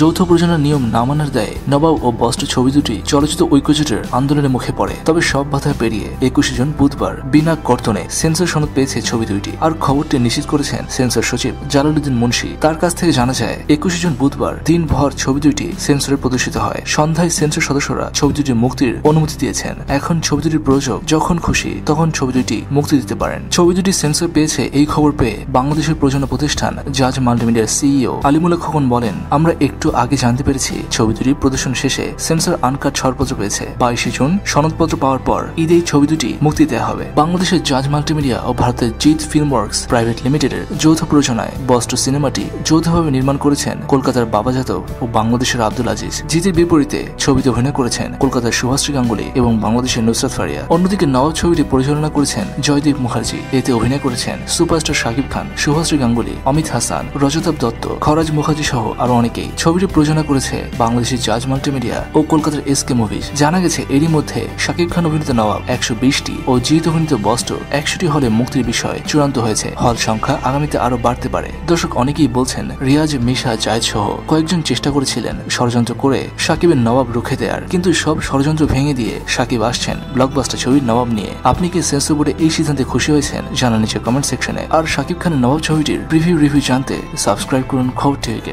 যৌথ প্রযোজনার নিয়ম না মানার দেয় নবাব ও বস্ট ছবি দুটি চলচ্চিত্র ঐক্যজোটের আন্দোলনের মুখে পড়ে। তবে সব বাধা পেরিয়ে একুশে জুন বুধবার বিনা কর্তনে সেন্সর সনদ পেয়েছে ছবি দুইটি। আর খবরটি নিশ্চিত করেছেন সেন্সর সচিব জালালুদ্দিন মুন্সি। তার কাছ থেকে জানা যায়, একুশে জুন বুধবার দিনভর ছবি দুইটি সেন্সরে প্রদর্শিত হয়। সন্ধ্যায় সেন্সর সদস্যরা ছবি দুটি মুক্তির অনুমতি দিয়েছেন। এখন ছবি দুটির প্রযোজক যখন খুশি তখন ছবি দুটি মুক্তি দিতে পারেন। ছবি দুটি সেন্সর পেয়েছে এই খবর পেয়ে বাংলাদেশের প্রযোজনা প্রতিষ্ঠান জাজ মাল্টিমিডিয়ার সিইও আলিমুল্লাহ খোকন বলেন, আমরা একটু আগে জানতে পেরেছি, ছবি দুটি প্রদর্শন শেষে সেন্সর আনকাট ছাড়পত্র পেয়েছে বাইশে জুন সনদপত্র পাওয়ার পর ঈদে ছবি দুটি মুক্তি দেওয়া হবে। বাংলাদেশের জাজ মাল্টিমিডিয়া ও ভারতের জিৎ ফিল্ম ওয়ার্কস প্রাইভেট লিমিটেডের যৌথ প্রযোজনায় বস্ট সিনেমাটি যৌথভাবে নির্মাণ করেছেন কলকাতার বাবা যাদব ও বাংলাদেশের আব্দুল আজিজ। জিতের বিপরীতে ছবিতে অভিনয় করেছেন কলকাতার সুভাশ্রী গাঙ্গুলি এবং বাংলাদেশের নুসরাত ফারিয়া। অন্যদিকে নবাব ছবিটি পরিচালনা করেছেন জয়দীপ মুখার্জি। এতে অভিনয় করেছেন সুপারস্টার শাকিব খান সুভাশ্রী গাঙ্গুলি, অমিত হাসান রজতাব দত্ত, খরাজ মুখার্জি সহ আরও অনেকেই। ছবিটি প্রযোজনা করেছে বাংলাদেশের জাজ মাল্টিমিডিয়া ও কলকাতার এস কে মুভিজ। জানা গেছে, এরই মধ্যে শাকিব খান অভিনীত নবাব একশো বিশটি ও জিৎ অভিনীত বস্ট একশোটি হলে মুক্তির বিষয় চূড়ান্ত হয়েছে। হল সংখ্যা আগামীতে আরও বাড়তে পারে। দর্শক অনেকেই বলছেন, রিয়াজ, মিশা জায়দ সহ কয়েকজন চেষ্টা করেছিলেন ষড়যন্ত্র করে সাকিবের নবাব রুখে দেয়ার। কিন্তু সব ষড়যন্ত্র ভেঙে দিয়ে সাকিব আসছেন ব্লকবাস্টার ছবির নবাব নিয়ে। আপনি কি সেন্সর বোর্ডে এই সিদ্ধান্তে খুশি হয়েছেন? জানা নিচে কমেন্ট সেকশনে আর সাকিব খানের নবাব ছবিটির প্রিভিউ রিভিউ জানতে সাবস্ক্রাইব করুন খবর টিভিকে